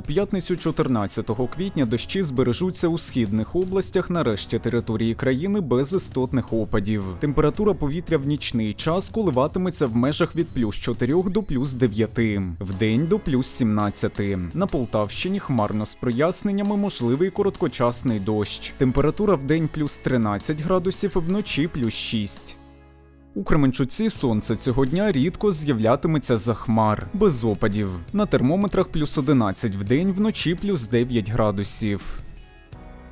п'ятницю 14 квітня дощі збережуться у східних областях на решті території країни без істотних опадів. Температура повітря в нічний час коливатиметься в межах від плюс 4 до плюс 9, в день до плюс 17. На Полтавщині хмарно з проясненнями можливий короткочасний дощ. Температура в день плюс 13 градусів, вночі плюс 6. У Кременчуці сонце цього дня рідко з'являтиметься за хмар, без опадів. На термометрах плюс 11 в день, вночі плюс 9 градусів.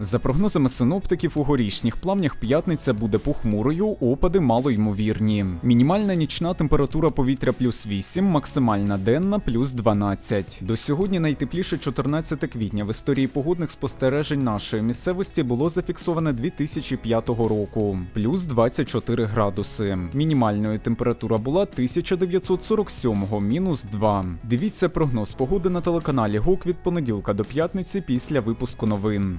За прогнозами синоптиків, у горішніх плавнях п'ятниця буде похмурою, опади малоймовірні. Мінімальна нічна температура повітря плюс 8, максимальна денна плюс 12. До сьогодні найтепліше 14 квітня в історії погодних спостережень нашої місцевості було зафіксоване 2005 року, плюс 24 градуси. Мінімальною температура була 1947, мінус 2. Дивіться прогноз погоди на телеканалі ГОК від понеділка до п'ятниці після випуску новин.